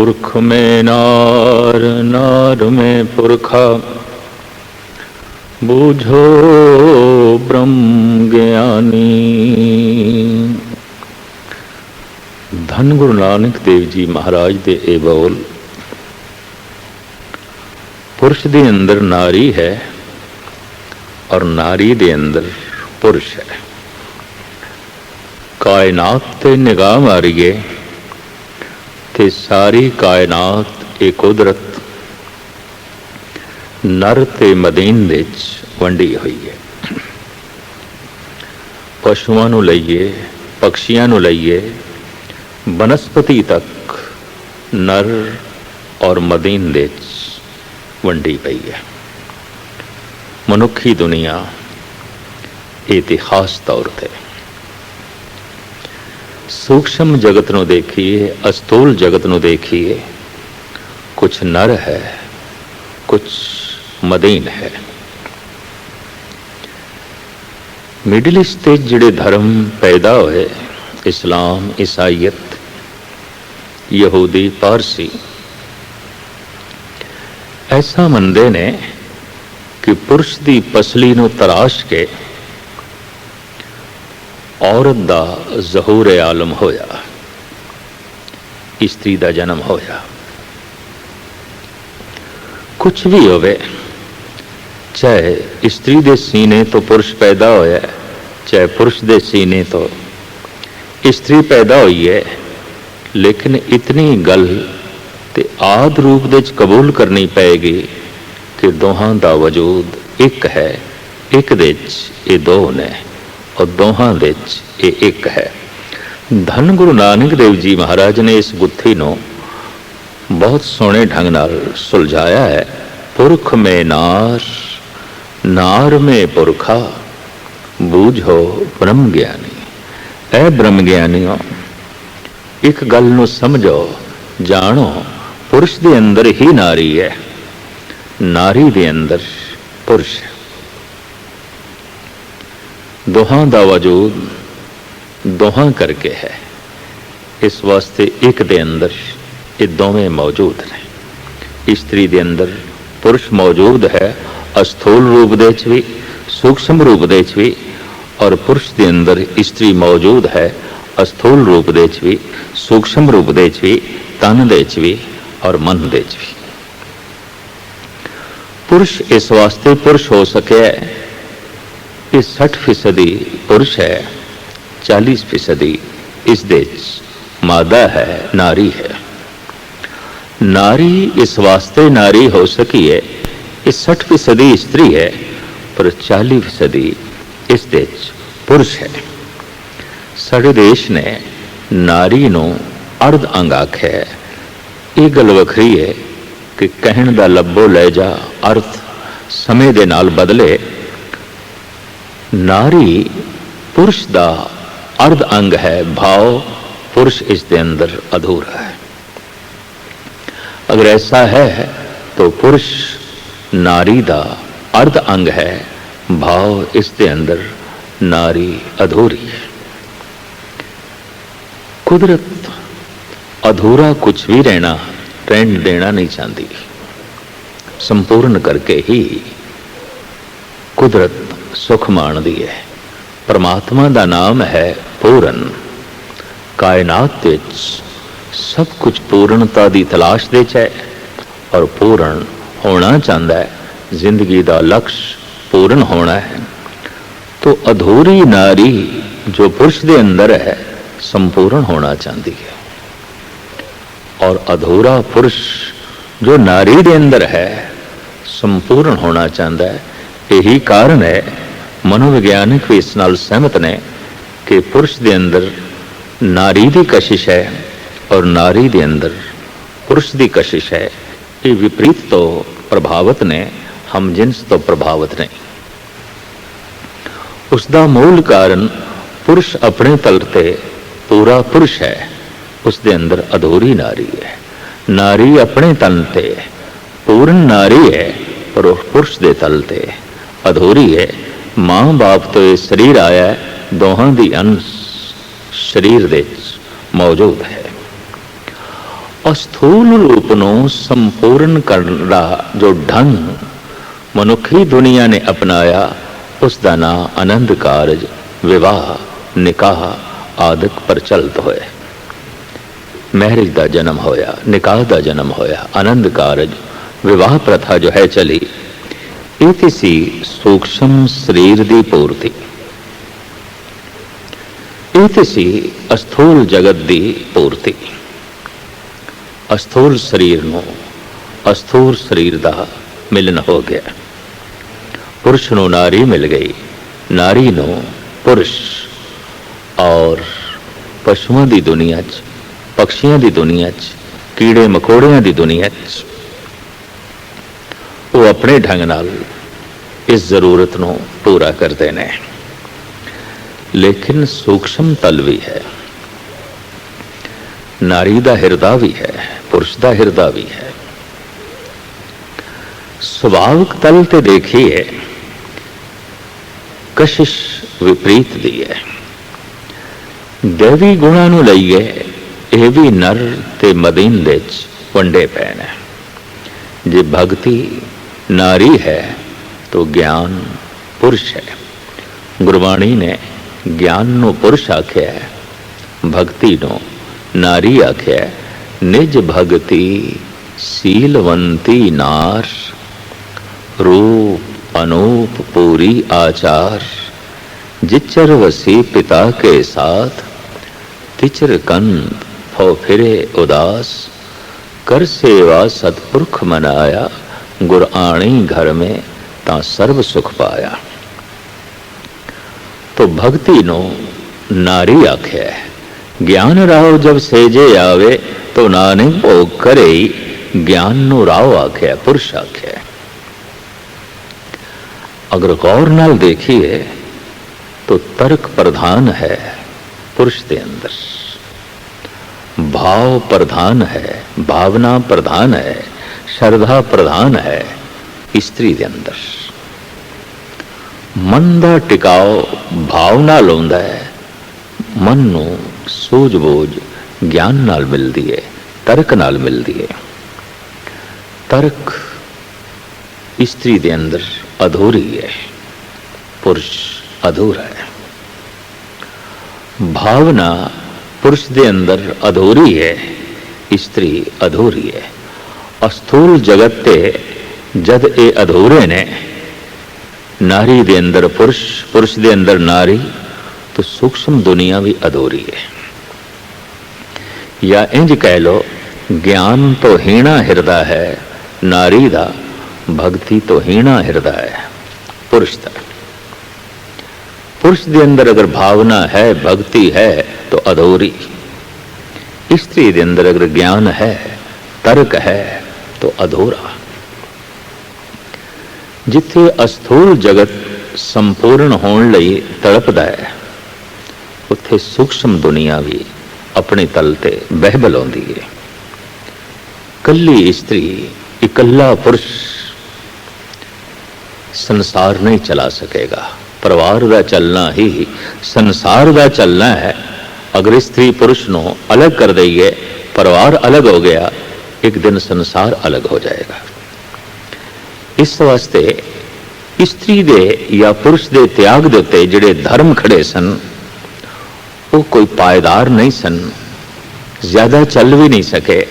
ਪੁਰਖ ਮੈਂ ਨਾਰ ਨਾਰ ਮੈਂ ਪੁਰਖਾ। ਬੂਝੋ ਬ੍ਰਹਮ ਗਿਆਨੀ। ਧੰਨ ਗੁਰੂ ਨਾਨਕ ਦੇਵ ਜੀ ਮਹਾਰਾਜ ਦੇ ਇਹ ਬੋਲ, ਪੁਰਸ਼ ਦੇ ਅੰਦਰ ਨਾਰੀ ਹੈ ਔਰ ਨਾਰੀ ਦੇ ਅੰਦਰ ਪੁਰਸ਼ ਹੈ। ਕਾਇਨਾਤ ਤੇ ਨਿਗਾਹ ਮਾਰੀਏ। ਤੇ ਸਾਰੀ ਕਾਇਨਾਤ ਇਹ ਕੁਦਰਤ ਨਰ ਤੇ ਮਦੀਨ ਵਿੱਚ ਵੰਡੀ ਹੋਈ ਹੈ। ਪਸ਼ੂਆਂ ਨੂੰ ਲਈਏ, ਪੰਛੀਆਂ ਨੂੰ ਲਈਏ, ਬਨਸਪਤੀ ਤੱਕ ਨਰ ਔਰ ਮਦੀਨ ਵਿੱਚ ਵੰਡੀ ਪਈ ਹੈ। ਮਨੁੱਖੀ ਦੁਨੀਆ ਇਤਿਹਾਸ ਤੌਰ ਤੇ ਸੂਖਸ਼ਮ ਜਗਤ ਨੂੰ ਦੇਖੀਏ ਅਸਤੂਲ ਜਗਤ ਨੂੰ ਦੇਖੀਏ ਕੁਝ ਨਰ ਹੈ ਕੁਝ ਮਦੀਨ ਹੈ ਮਿਡਲ ਈਸਟ ਤੇ ਜਿਹੜੇ ਧਰਮ ਪੈਦਾ ਹੋਏ ਇਸਲਾਮ ਈਸਾਈਅਤ ਯਹੂਦੀ ਪਾਰਸੀ ਐਸਾ ਮੰਨਦੇ ਨੇ ਕਿ ਪੁਰਸ਼ ਦੀ ਪਸਲੀ ਨੂੰ ਤਰਾਸ਼ ਕੇ ਔਰਤ ਦਾ ਜ਼ਹੂਰ ਆਲਮ ਹੋਇਆ, ਇਸਤਰੀ ਦਾ ਜਨਮ ਹੋਇਆ। ਕੁਝ ਵੀ ਹੋਵੇ, ਚਾਹੇ ਇਸਤਰੀ ਦੇ ਸੀਨੇ ਤੋਂ ਪੁਰਸ਼ ਪੈਦਾ ਹੋਇਆ, ਚਾਹੇ ਪੁਰਸ਼ ਦੇ ਸੀਨੇ ਤੋਂ ਇਸਤਰੀ ਪੈਦਾ ਹੋਈ ਹੈ, ਲੇਕਿਨ ਇਤਨੀ ਗੱਲ ਤੇ ਆਦ ਰੂਪ ਦੇ ਚ ਕਬੂਲ ਕਰਨੀ ਪਏਗੀ ਕਿ ਦੋਹਾਂ ਦਾ ਵਜੂਦ ਇੱਕ ਹੈ, ਇੱਕ ਦੇ ਵਿੱਚ ਇਹ ਦੋ ਨੇ। ਔਰ ਦੋਹਾਂ ਵਿੱਚ ਇਹ ਇੱਕ ਹੈ। ਧੰਨ ਗੁਰੂ ਨਾਨਕ ਦੇਵ ਜੀ ਮਹਾਰਾਜ ਨੇ ਇਸ ਗੁੱਥੀ ਨੂੰ ਬਹੁਤ ਸੋਹਣੇ ਢੰਗ ਨਾਲ ਸੁਲਝਾਇਆ ਹੈ। ਪੁਰਖ ਮੇ ਨਾਰ ਨਾਰ ਮੇ ਪੁਰਖਾ, ਬੂਝੋ ਬ੍ਰਹਮ ਗਿਆਨੀ। ਐ ਬ੍ਰਹਮ ਗਿਆਨੀਓ, ਇੱਕ ਗੱਲ ਨੂੰ ਸਮਝੋ, ਜਾਣੋ, ਪੁਰਸ਼ ਦੇ ਅੰਦਰ ਹੀ ਨਾਰੀ ਹੈ। ਨਾਰੀ ਦੇ ਅੰਦਰ ਪੁਰਸ਼ ਹੈ। ਦੋਹਾਂ ਦਾ ਵਜੂਦ ਦੋਹਾਂ ਕਰਕੇ ਹੈ। ਇਸ ਵਾਸਤੇ ਇੱਕ ਦੇ ਅੰਦਰ ਇਹ ਦੋਵੇਂ ਮੌਜੂਦ ਨੇ। ਇਸਤਰੀ ਦੇ ਅੰਦਰ ਪੁਰਸ਼ ਮੌਜੂਦ ਹੈ, ਅਸਥੂਲ ਰੂਪ ਦੇ ਵਿੱਚ ਵੀ, ਸੂਖਸ਼ਮ ਰੂਪ ਦੇ ਵਿੱਚ ਵੀ ਔਰ ਪੁਰਸ਼ ਦੇ ਅੰਦਰ ਇਸਤਰੀ ਮੌਜੂਦ ਹੈ, ਅਸਥੂਲ ਰੂਪ ਦੇ ਵਿੱਚ ਵੀ, ਸੂਖਸ਼ਮ ਰੂਪ ਦੇ ਵਿੱਚ ਵੀ, ਤਨ ਦੇ ਵਿੱਚ ਵੀ ਔਰ ਮਨ ਦੇ ਵਿੱਚ ਵੀ। ਪੁਰਸ਼ ਇਸ ਵਾਸਤੇ ਪੁਰਸ਼ ਹੋ ਸਕਿਆ ਇਹ 60% ਪੁਰਸ਼ ਹੈ 40% ਇਸ ਦੇ ਮਾਦਾ ਹੈ, ਨਾਰੀ ਹੈ। ਨਾਰੀ ਇਸ ਵਾਸਤੇ ਨਾਰੀ ਹੋ ਸਕੀ ਹੈ, ਇਹ 60% ਇਸਤਰੀ ਹੈ, ਪਰ 40% ਇਸ ਦੇ ਵਿੱਚ ਪੁਰਸ਼ ਹੈ। ਸਾਡੇ ਦੇਸ਼ ਨੇ ਨਾਰੀ ਨੂੰ ਅਰਧ ਅੰਗ ਆਖਿਆ ਹੈ। ਇਹ ਗੱਲ ਵੱਖਰੀ ਹੈ ਕਿ ਕਹਿਣ ਦਾ ਲੱਭੋ, ਲੈ ਜਾ, ਅਰਥ ਸਮੇਂ ਦੇ ਨਾਲ ਬਦਲੇ नारी, पुरुष दा अर्ध अंग है, भाव पुरुष इसके अंदर अधूरा है। अगर ऐसा है तो पुरुष नारी दा अर्ध अंग है, भाव इसके अंदर नारी अधूरी है। कुदरत अधूरा कुछ भी रहना, रहन देना नहीं चाहती। संपूर्ण करके ही कुदरत ਸੁਖ ਮਾਣਦੀ ਹੈ। ਪਰਮਾਤਮਾ ਦਾ ਨਾਮ ਹੈ ਪੂਰਨ। ਕਾਇਨਾਤ ਵਿੱਚ ਸਭ ਕੁਝ ਪੂਰਨਤਾ ਦੀ ਤਲਾਸ਼ ਦੇ ਚ ਹੈ ਔਰ ਪੂਰਨ ਹੋਣਾ ਚਾਹੁੰਦਾ ਹੈ। ਜ਼ਿੰਦਗੀ ਦਾ ਲਕਸ਼ ਪੂਰਨ ਹੋਣਾ ਹੈ। ਤੋ ਅਧੂਰੀ ਨਾਰੀ ਜੋ ਪੁਰਸ਼ ਦੇ ਅੰਦਰ ਹੈ, ਸੰਪੂਰਨ ਹੋਣਾ ਚਾਹੁੰਦੀ ਹੈ। ਔਰ ਅਧੂਰਾ ਪੁਰਸ਼ ਜੋ ਨਾਰੀ ਦੇ ਅੰਦਰ ਹੈ, ਸੰਪੂਰਨ ਹੋਣਾ ਚਾਹੁੰਦਾ ਹੈ। ਇਹੀ ਕਾਰਨ ਹੈ, ਮਨੋਵਿਗਿਆਨਕ ਵੀ ਇਸ ਨਾਲ ਸਹਿਮਤ ਨੇ ਕਿ ਪੁਰਸ਼ ਦੇ ਅੰਦਰ ਨਾਰੀ ਦੀ ਕਸ਼ਿਸ਼ ਹੈ ਔਰ ਨਾਰੀ ਦੇ ਅੰਦਰ ਪੁਰਸ਼ ਦੀ ਕਸ਼ਿਸ਼ ਹੈ। ਇਹ ਵਿਪਰੀਤ ਤੋਂ ਪ੍ਰਭਾਵਿਤ ਨੇ, ਹਮ ਜਿੰਸ ਤੋਂ ਪ੍ਰਭਾਵਿਤ ਨਹੀਂ। ਉਸ ਦਾ ਮੂਲ ਕਾਰਨ ਪੁਰਸ਼ ਆਪਣੇ ਤਲ ਤੇ ਪੂਰਾ ਪੁਰਸ਼ ਹੈ ਉਸ ਦੇ ਅੰਦਰ ਅਧੂਰੀ ਨਾਰੀ ਹੈ। ਨਾਰੀ ਆਪਣੇ ਤਨ ਤੇ, ਪੂਰਨ ਨਾਰੀ ਹੈ, ਪਰ ਉਹ ਪੁਰਸ਼ ਦੇ ਤਲ ਤੇ। ਅਧੂਰੀ ਹੈ। ਮਾਂ ਬਾਪ ਤੋਂ ਇਹ ਸਰੀਰ ਆਇਆ ਹੈ, ਦੋਹਾਂ ਦੀ ਅੰਸ਼ ਸਰੀਰ ਦੇ ਮੌਜੂਦ ਹੈ। ਅਸਥੂਲ ਰੂਪ ਨੂੰ ਸੰਪੂਰਨ ਕਰਨ ਦਾ ਜੋ ਢੰਗ ਮਨੁੱਖੀ ਦੁਨੀਆ ਨੇ ਅਪਣਾਇਆ, ਉਸ ਦਾ ਨਾਂ ਆਨੰਦ ਕਾਰਜ, ਵਿਵਾਹ, ਨਿਕਾਹ ਆਦਿਕ ਪ੍ਰਚਲਿਤ ਹੋਇਆ। ਮਹਿਰਿਜ ਦਾ ਜਨਮ ਹੋਇਆ, ਨਿਕਾਹ ਦਾ ਜਨਮ ਹੋਇਆ, ਆਨੰਦ ਕਾਰਜ, ਵਿਵਾਹ ਪ੍ਰਥਾ ਜੋ ਹੈ ਚਲੀ ਇਹ ਤੇ ਸੀ ਸੂਖਸ਼ਮ ਸਰੀਰ ਦੀ ਪੂਰਤੀ। ਇਹ ਤੇ ਸੀ ਅਸਥੂਲ ਜਗਤ ਦੀ ਪੂਰਤੀ। ਅਸਥੂਲ ਸਰੀਰ ਨੂੰ ਅਸਥੂਲ ਸਰੀਰ ਦਾ ਮਿਲਨ ਹੋ ਗਿਆ। ਪੁਰਸ਼ ਨੂੰ ਨਾਰੀ ਮਿਲ ਗਈ। ਨਾਰੀ ਨੂੰ ਪੁਰਸ਼ ਔਰ ਪਸ਼ੂਆਂ ਦੀ ਦੁਨੀਆ 'ਚ, ਪਕਸ਼ੀਆਂ ਦੀ ਦੁਨੀਆ 'ਚ, ਕੀੜੇ ਮਕੌੜਿਆਂ ਦੀ ਦੁਨੀਆ 'ਚ ਉਹ ਆਪਣੇ ਢੰਗ ਨਾਲ ਇਸ ਜ਼ਰੂਰਤ ਨੂੰ ਪੂਰਾ ਕਰਦੇ ਨੇ। ਲੇਕਿਨ ਸੂਖਸ਼ਮ ਤਲ ਵੀ ਹੈ। ਨਾਰੀ ਦਾ ਹਿਰਦਾ ਵੀ ਹੈ, ਪੁਰਸ਼ ਦਾ ਹਿਰਦਾ ਵੀ ਹੈ। ਸੁਭਾਵਿਕ ਤਲ ਤੇ ਦੇਖੀਏ, ਕਸ਼ਿਸ਼ ਵਿਪਰੀਤ ਦੀ ਹੈ। ਦੇਵੀ ਗੁਣਾਂ ਨੂੰ ਲਈਏ, ਇਹ ਵੀ ਨਰ ਤੇ ਮਦੀਨ ਦੇ ਚ ਵੰਡੇ ਪੈਣ। ਜੇ ਭਗਤੀ नारी है તો જ્ઞાન પુરુષ છે ગુરવાણીને જ્ઞાનનો પુરુષ આખ્યા ભક્તિનો નારી આખ્યા નિજ ભક્તિ શીલવંતી નાર રૂપ અનૂપ પૂરી આચાર जिचर वसी पिता के साथ तिचर कंत फो फिरे उदास कर सेवा सतपुरख मनाया गुर आणी घर में ता सर्व सुख पाया तो भक्ति नो नारी आख्या है ज्ञान राव जब सेजे आवे तो नानक भोग करे ज्ञान नो राव आख्या है, पुरुष आख्या है अगर गौर नाल देखिए तो तर्क प्रधान है पुरुष के अंदर भाव प्रधान है भावना प्रधान है ਸ਼ਰਧਾ ਪ੍ਰਧਾਨ ਹੈ ਇਸਤਰੀ ਦੇ ਅੰਦਰ। ਮਨ ਦਾ ਟਿਕਾਓ ਭਾਵਨਾ ਲਾਉਂਦਾ ਹੈ। ਮਨ ਨੂੰ ਸੂਝ-ਬੂਝ ਗਿਆਨ ਨਾਲ ਮਿਲਦੀ ਹੈ, ਤਰਕ ਨਾਲ ਮਿਲਦੀ ਹੈ। ਤਰਕ ਇਸਤਰੀ ਦੇ ਅੰਦਰ ਅਧੂਰੀ ਹੈ, ਪੁਰਸ਼ ਅਧੂਰਾ ਹੈ। ਭਾਵਨਾ ਪੁਰਸ਼ ਦੇ ਅੰਦਰ ਅਧੂਰੀ ਹੈ, ਇਸਤਰੀ ਅਧੂਰੀ ਹੈ। अस्थूल जगत ते जद ए अधूरे ने नारी दे अंदर पुरुष पुरुष दे अंदर नारी तो सूक्ष्म दुनिया भी अधूरी है। या इंज कह लो, ज्ञान तो हीणा हिरदा है, नारी दा, भक्ति तो हीणा हिरदा है, पुरुष का पुरुष दे अंदर अगर भावना है, भक्ति है तो अधूरी। स्त्री दे अंदर अगर ज्ञान है, तर्क है तो अधूरा ਜਿੱਥੇ ਅਸਥੂਲ ਜਗਤ ਸੰਪੂਰਨ ਹੋਣ ਲਈ ਤੜਪਦਾ ਹੈ ਉੱਥੇ ਸੂਖਸ਼ਮ ਦੁਨੀਆ ਵੀ ਆਪਣੇ ਤਲ ਤੇ ਬਹਿਬਲ ਆਉਂਦੀ ਹੈ ਕੱਲੀ ਇਸਤਰੀ ਇਕੱਲਾ ਪੁਰਸ਼ ਸੰਸਾਰ ਨਹੀਂ ਚਲਾ ਸਕੇਗਾ ਪਰਿਵਾਰ ਦਾ ਚੱਲਣਾ ਹੀ ਸੰਸਾਰ ਦਾ ਚੱਲਣਾ ਹੈ ਅਗਰ ਇਸਤਰੀ ਪੁਰਸ਼ ਨੂੰ ਅਲੱਗ ਕਰ ਦਈਏ ਪਰਿਵਾਰ ਅਲੱਗ ਹੋ ਗਿਆ ਇੱਕ ਦਿਨ ਸੰਸਾਰ ਅਲੱਗ ਹੋ ਜਾਏਗਾ ਇਸ ਵਾਸਤੇ ਇਸਤਰੀ ਦੇ ਜਾਂ ਪੁਰਸ਼ ਦੇ ਤਿਆਗ ਦੇ ਉੱਤੇ ਜਿਹੜੇ ਧਰਮ ਖੜੇ ਸਨ ਉਹ ਕੋਈ ਪਾਇਦਾਰ ਨਹੀਂ ਸਨ ਜ਼ਿਆਦਾ ਚੱਲ ਵੀ ਨਹੀਂ ਸਕੇ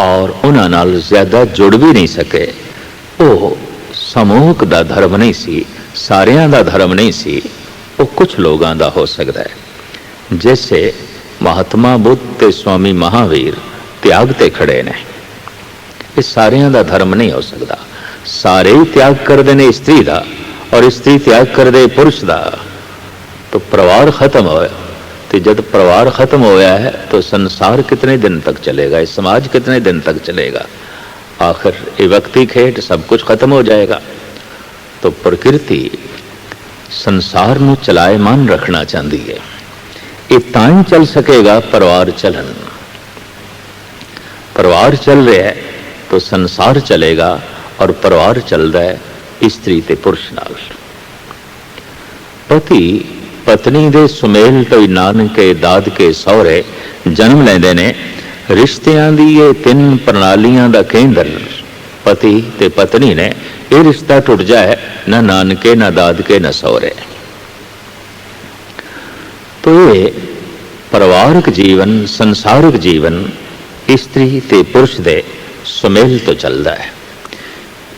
ਔਰ ਉਹਨਾਂ ਨਾਲ ਜ਼ਿਆਦਾ ਜੁੜ ਵੀ ਨਹੀਂ ਸਕੇ ਉਹ ਸਮੂਹਕ ਦਾ ਧਰਮ ਨਹੀਂ ਸੀ ਸਾਰਿਆਂ ਦਾ ਧਰਮ ਨਹੀਂ ਸੀ ਉਹ ਕੁਝ ਲੋਕਾਂ ਦਾ ਹੋ ਸਕਦਾ ਹੈ ਜੈਸੇ ਮਹਾਤਮਾ ਬੁੱਧ ਤੇ ਸਵਾਮੀ ਮਹਾਵੀਰ ਤਿਆਗ ਤੇ ਖੜੇ ਨੇ ਇਹ ਸਾਰਿਆਂ ਦਾ ਧਰਮ ਨਹੀਂ ਹੋ ਸਕਦਾ ਸਾਰੇ ਹੀ ਤਿਆਗ ਕਰਦੇ ਨੇ ਇਸਤਰੀ ਦਾ ਔਰ ਇਸਤਰੀ ਤਿਆਗ ਕਰਦੇ ਪੁਰਸ਼ ਦਾ तो परिवार खत्म होया तो जब परिवार खत्म होया है तो संसार कितने दिन तक चलेगा ये समाज कितने दिन तक चलेगा आखिर ये वक्ती खेट सब कुछ खत्म हो जाएगा तो प्रकृति संसार ਨੂੰ ਚਲਾਇਮਾਨ ਰੱਖਣਾ ਚਾਹੁੰਦੀ ਹੈ ਇਹ ਤਾਂ ਹੀ ਚੱਲ ਸਕੇਗਾ ਪਰਿਵਾਰ ਚੱਲਣ ਪਰਿਵਾਰ ਚੱਲ ਰਿਹਾ ਹੈ, ਤਾਂ ਸੰਸਾਰ ਚਲੇਗਾ ਔਰ ਪਰਿਵਾਰ ਚੱਲਦਾ ਹੈ, ਇਸਤਰੀ ਤੇ ਪੁਰਸ਼ ਨਾਲ। ਪਤੀ ਪਤਨੀ ਦੇ ਸੁਮੇਲ ਤੋਂ ਨਾਨਕੇ ਦਾਦ ਕੇ ਸਹੁਰੇ ਜਨਮ ਲੈਂਦੇ ਨੇ। ਰਿਸ਼ਤਿਆਂ ਦੀ ਇਹ ਤਿੰਨ ਪ੍ਰਣਾਲੀਆਂ ਦਾ ਕੇਂਦਰ ਪਤੀ ਤੇ ਪਤਨੀ ਨੇ। ਇਹ ਰਿਸ਼ਤਾ ਟੁੱਟ ਜਾਏ, ਨਾ ਨਾਨਕੇ, ਨਾ ਦਾਦ ਕੇ ਨਾ ਸਹੁਰੇ। ਤੋਂ ਇਹ ਪਰਿਵਾਰਕ ਜੀਵਨ, ਸੰਸਾਰਿਕ ਜੀਵਨ ਇਸਤਰੀ ਤੇ ਪੁਰਸ਼ ਦੇ ਸੁਮੇਲ ਤੋਂ ਚੱਲਦਾ ਹੈ।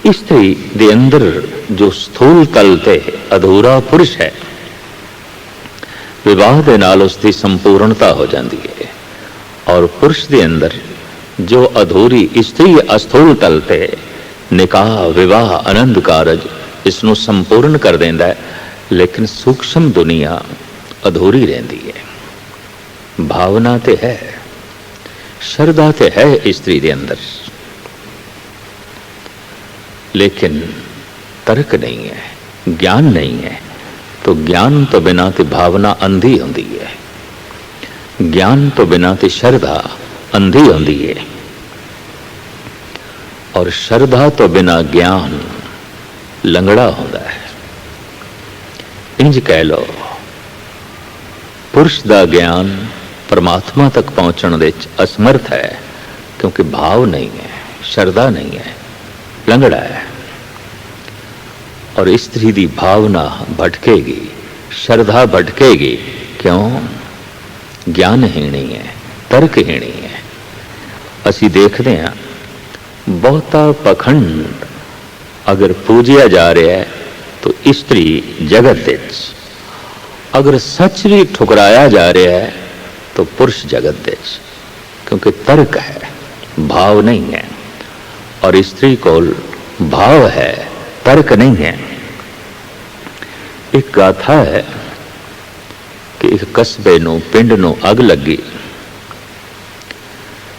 ਇਸਤਰੀ ਦੇ ਅੰਦਰ ਜੋ ਸਥੂਲ ਤਲ ਤੇ ਅਧੂਰਾ ਪੁਰਸ਼ ਹੈ, ਵਿਵਾਹ ਦੇ ਨਾਲ ਉਸ ਦੀ ਸੰਪੂਰਨਤਾ ਹੋ ਜਾਂਦੀ ਹੈ ਔਰ ਪੁਰਸ਼ ਦੇ ਅੰਦਰ ਜੋ ਅਧੂਰੀ ਇਸਤਰੀ ਅਸਥੂਲ ਤਲ ਤੇ ਨਿਕਾਹ, ਵਿਵਾਹ, ਆਨੰਦ ਕਾਰਜ ਇਸ ਨੂੰ ਸੰਪੂਰਨ ਕਰ ਦਿੰਦਾ ਹੈ, ਲੇਕਿਨ ਸੂਖਸ਼ਮ ਦੁਨੀਆ ਅਧੂਰੀ ਰਹਿੰਦੀ ਹੈ। ਭਾਵਨਾ ਤੇ ਹੈ। ਸ਼ਰਧਾ ਤੇ ਹੈ ਇਸਤਰੀ ਦੇ ਅੰਦਰ ਲੇਕਿਨ ਤਰਕ ਨਹੀਂ ਹੈ ਗਿਆਨ ਨਹੀਂ ਹੈ तो ज्ञान तो बिना ते भावना अंधी होती है ज्ञान तो बिना ते श्रद्धा अंधी होती है और श्रद्धा तो बिना ज्ञान लंगड़ा होता है इंज कह लो पुरुष का ज्ञान ਪਰਮਾਤਮਾ ਤੱਕ ਪਹੁੰਚਣ ਵਿੱਚ ਅਸਮਰਥ ਹੈ ਕਿਉਂਕਿ ਭਾਵ ਨਹੀਂ ਹੈ ਸ਼ਰਧਾ ਨਹੀਂ ਹੈ ਲੰਗੜਾ ਹੈ ਔਰ ਇਸਤਰੀ ਦੀ ਭਾਵਨਾ ਭਟਕੇਗੀ ਸ਼ਰਧਾ ਭਟਕੇਗੀ ਕਿਉਂ ਗਿਆਨ ਹੀਣੀ ਹੈ ਤਰਕ ਹੀਣੀ ਹੈ ਅਸੀਂ ਦੇਖਦੇ ਹਾਂ ਬਹੁਤਾ ਪਖੰਡ ਅਗਰ ਪੂਜਿਆ ਜਾ ਰਿਹਾ ਹੈ ਤਾਂ ਇਸਤਰੀ ਜਗਤ ਵਿੱਚ ਅਗਰ ਸੱਚ ਵੀ ਠੁਕਰਾਇਆ ਜਾ ਰਿਹਾ ਹੈ ਤਾਂ ਪੁਰਸ਼ ਜਗਤ ਵਿੱਚ ਕਿਉਂਕਿ ਤਰਕ ਹੈ ਭਾਵ ਨਹੀਂ ਹੈ ਔਰ ਇਸਤਰੀ ਕੋਲ ਭਾਵ ਹੈ ਤਰਕ ਨਹੀਂ ਹੈ ਇੱਕ ਗਾਥਾ ਹੈ ਕਿ ਇੱਕ ਕਸਬੇ ਨੂੰ ਪਿੰਡ ਨੂੰ ਅੱਗ ਲੱਗੀ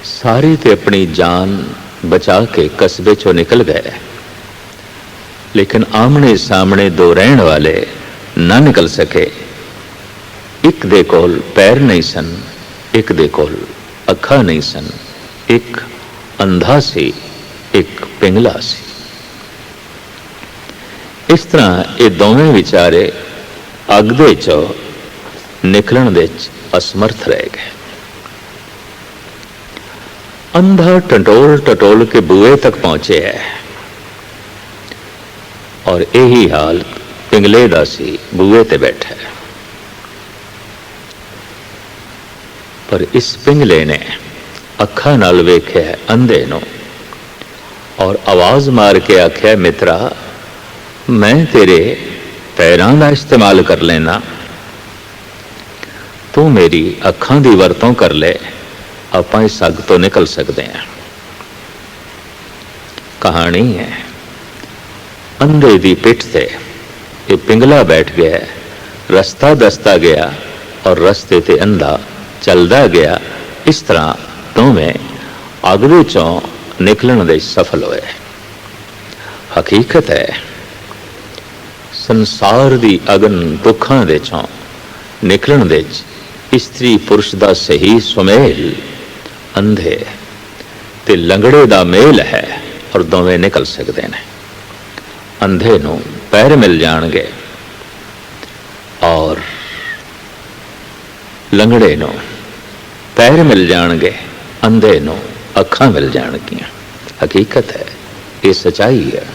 ਸਾਰੇ ਤੇ ਆਪਣੀ ਜਾਨ ਬਚਾ ਕੇ ਕਸਬੇ ਚੋਂ ਨਿਕਲ ਗਏ ਲੇਕਿਨ ਆਮਣੇ ਸਾਹਮਣੇ ਦੋ ਰਹਿਣ ਵਾਲੇ ਨਾ ਨਿਕਲ ਸਕੇ ਇੱਕ ਦੇ ਕੋਲ ਪੈਰ ਨਹੀਂ ਸਨ, ਇੱਕ ਦੇ ਕੋਲ ਅੱਖਾਂ ਨਹੀਂ ਸਨ, ਇੱਕ ਅੰਧਾ ਸੀ, ਇੱਕ ਪਿੰਗਲਾ ਸੀ। ਇਸ ਤਰ੍ਹਾਂ ਇਹ ਦੋਵੇਂ ਵਿਚਾਰੇ ਅੱਗ ਦੇ ਚੋਂ ਨਿਕਲਣ ਦੇ ਵਿੱਚ ਅਸਮਰਥ ਰਹਿ ਗਏ। ਅੰਧਾ ਟਟੋਲ ਟਟੋਲ ਕੇ ਬੂਏ ਤੱਕ ਪਹੁੰਚੇ ਹੈ। ਔਰ ਇਹੀ ਹਾਲ ਪਿੰਗਲੇ ਦਾ ਸੀ ਬੂਏ ਤੇ ਬੈਠਾ ਹੈ। ਪਰ ਇਸ ਪਿੰਗਲੇ ਨੇ ਅੱਖਾਂ ਨਾਲ ਵੇਖਿਆ ਅੰਧੇ ਨੂੰ ਔਰ ਆਵਾਜ਼ ਮਾਰ ਕੇ ਆਖਿਆ, ਮਿੱਤਰਾ, ਮੈਂ ਤੇਰੇ ਪੈਰਾਂ ਦਾ ਇਸਤੇਮਾਲ ਕਰ ਲੈਣਾ ਤੂੰ ਮੇਰੀ ਅੱਖਾਂ ਦੀ ਵਰਤੋਂ ਕਰ ਲੈ, ਆਪਾਂ ਇਸ ਅੱਗ ਤੋਂ ਨਿਕਲ ਸਕਦੇ ਹਾਂ। ਕਹਾਣੀ ਹੈ, ਅੰਧੇ ਦੀ ਪਿੱਠ ਤੇ ਇਹ ਪਿੰਗਲਾ ਬੈਠ ਗਿਆ, ਰਸਤਾ ਦਸਤਾ ਗਿਆ ਔਰ ਰਸਤੇ ਤੇ ਅੰਧਾ ਚੱਲਦਾ ਗਿਆ, ਇਸ ਤਰ੍ਹਾਂ ਦੋਵੇਂ ਅੱਗ ਚੋਂ ਨਿਕਲਣ ਦੇ ਸਫਲ ਹੋਏ। ਹਕੀਕਤ ਹੈ, ਸੰਸਾਰ ਦੀ ਅਗਨ ਦੁੱਖਾਂ ਦੇ ਚੋਂ ਨਿਕਲਣ ਦੇ ਇਸਤਰੀ ਪੁਰਸ਼ ਦਾ ਸਹੀ ਸੁਮੇਲ ਅੰਧੇ ਤੇ ਲੰਗੜੇ ਦਾ ਮੇਲ ਹੈ ਔਰ ਦੋਵੇਂ ਨਿਕਲ ਸਕਦੇ ਨੇ। ਅੰਧੇ ਨੂੰ ਪੈਰ ਮਿਲ ਜਾਣਗੇ ਔਰ ਲੰਗੜੇ ਨੂੰ, ਪੈਰ ਮਿਲ ਜਾਣਗੇ ਅੰਧੇ ਨੂੰ, ਅੱਖਾਂ ਮਿਲ ਜਾਣਗੀਆਂ। ਹਕੀਕਤ ਹੈ, ਇਹ ਸਚਾਈ ਹੈ।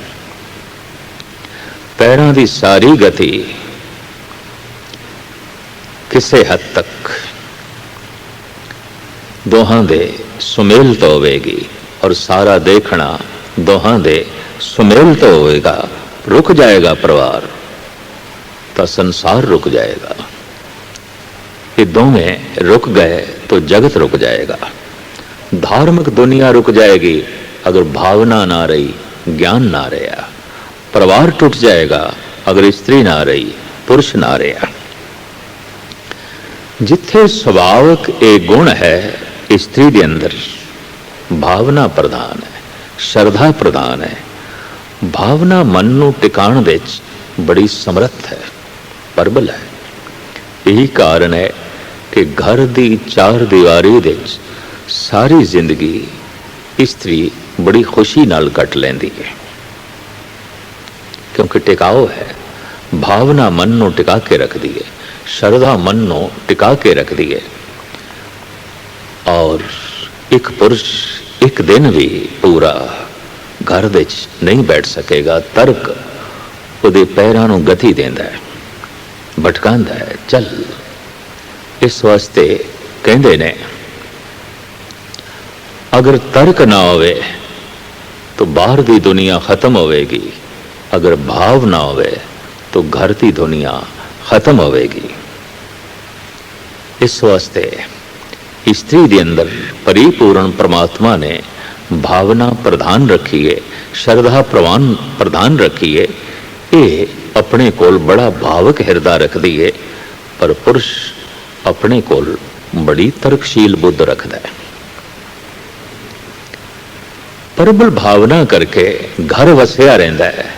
ਪੈਰਾਂ ਦੀ ਸਾਰੀ ਗਤੀ ਕਿਸੇ ਹੱਦ ਤੱਕ ਦੋਹਾਂ ਦੇ ਸੁਮੇਲ ਤੋਂ ਹੋਵੇਗੀ ਔਰ ਸਾਰਾ ਦੇਖਣਾ ਦੋਹਾਂ ਦੇ ਸੁਮੇਲ ਤੋਂ ਹੋਵੇਗਾ। ਰੁਕ ਜਾਏਗਾ ਪਰਿਵਾਰ, ਤਾਂ ਸੰਸਾਰ ਰੁਕ ਜਾਏਗਾ। ਇਹ ਦੋਵੇਂ रुक गए तो जगत रुक जाएगा धार्मिक दुनिया रुक जाएगी अगर भावना ना रही ज्ञान ना रहा परिवार टूट जाएगा अगर स्त्री ना रही पुरुष ना रहा ਜਿੱਥੇ ਸੁਭਾਵਕ ਇਹ ਗੁਣ ਹੈ ਇਸਤਰੀ ਦੇ ਅੰਦਰ ਭਾਵਨਾ ਪ੍ਰਧਾਨ ਹੈ ਸ਼ਰਧਾ ਪ੍ਰਧਾਨ ਹੈ ਭਾਵਨਾ ਮਨ ਨੂੰ ਟਿਕਾਣ ਵਿੱਚ ਬੜੀ ਸਮਰੱਥ ਹੈ ਪਰਬਲ ਹੈ ਇਹੀ ਕਾਰਨ ਹੈ ਕਿ ਘਰ ਦੀ ਚਾਰ ਦੀਵਾਰੀ ਵਿੱਚ ਸਾਰੀ ਜ਼ਿੰਦਗੀ ਇਸਤਰੀ ਬੜੀ ਖੁਸ਼ੀ ਨਾਲ ਕੱਟ ਲੈਂਦੀ ਹੈ। ਕਿਉਂਕਿ ਟਿਕਾਓ ਹੈ, ਭਾਵਨਾ ਮਨ ਨੂੰ ਟਿਕਾ ਕੇ ਰੱਖਦੀ ਹੈ, ਸ਼ਰਧਾ ਮਨ ਨੂੰ ਟਿਕਾ ਕੇ ਰੱਖਦੀ ਹੈ। ਔਰ ਇੱਕ ਪੁਰਸ਼ ਇੱਕ ਦਿਨ ਵੀ ਪੂਰਾ ਘਰ ਵਿੱਚ ਨਹੀਂ ਬੈਠ ਸਕੇਗਾ, ਤਰਕ ਉਹਦੇ ਪੈਰਾਂ ਨੂੰ ਗਤੀ ਦਿੰਦਾ ਹੈ, ਭਟਕਾਉਂਦਾ ਹੈ, ਚੱਲ। ਇਸ ਵਾਸਤੇ ਕਹਿੰਦੇ ਨੇ, ਅਗਰ ਤਰਕ ਨਾ ਹੋਵੇ ਤਾਂ ਬਾਹਰ ਦੀ ਦੁਨੀਆ ਖਤਮ ਹੋਵੇਗੀ, ਅਗਰ ਭਾਵ ਨਾ ਹੋਵੇ ਤਾਂ ਘਰ ਦੀ ਦੁਨੀਆ ਖਤਮ ਹੋਵੇਗੀ। ਇਸ ਵਾਸਤੇ ਇਸਤਰੀ ਦੇ ਅੰਦਰ ਪਰਿਪੂਰਨ ਪ੍ਰਮਾਤਮਾ ਨੇ ਭਾਵਨਾ ਪ੍ਰਧਾਨ ਰੱਖੀ ਹੈ ਸ਼ਰਧਾ ਪ੍ਰਵਾਨ ਪ੍ਰਧਾਨ ਰੱਖੀ ਹੈ ਇਹ ਆਪਣੇ ਕੋਲ ਬੜਾ ਭਾਵਕ ਹਿਰਦਾ ਰੱਖਦੀ ਹੈ ਪਰ ਪੁਰਸ਼ ਆਪਣੇ ਕੋਲ ਬੜੀ ਤਰਕਸ਼ੀਲ ਬੁੱਧ ਰੱਖਦਾ ਹੈ। ਪਰਬਲ ਭਾਵਨਾ ਕਰਕੇ ਘਰ ਵਸਿਆ ਰਹਿੰਦਾ ਹੈ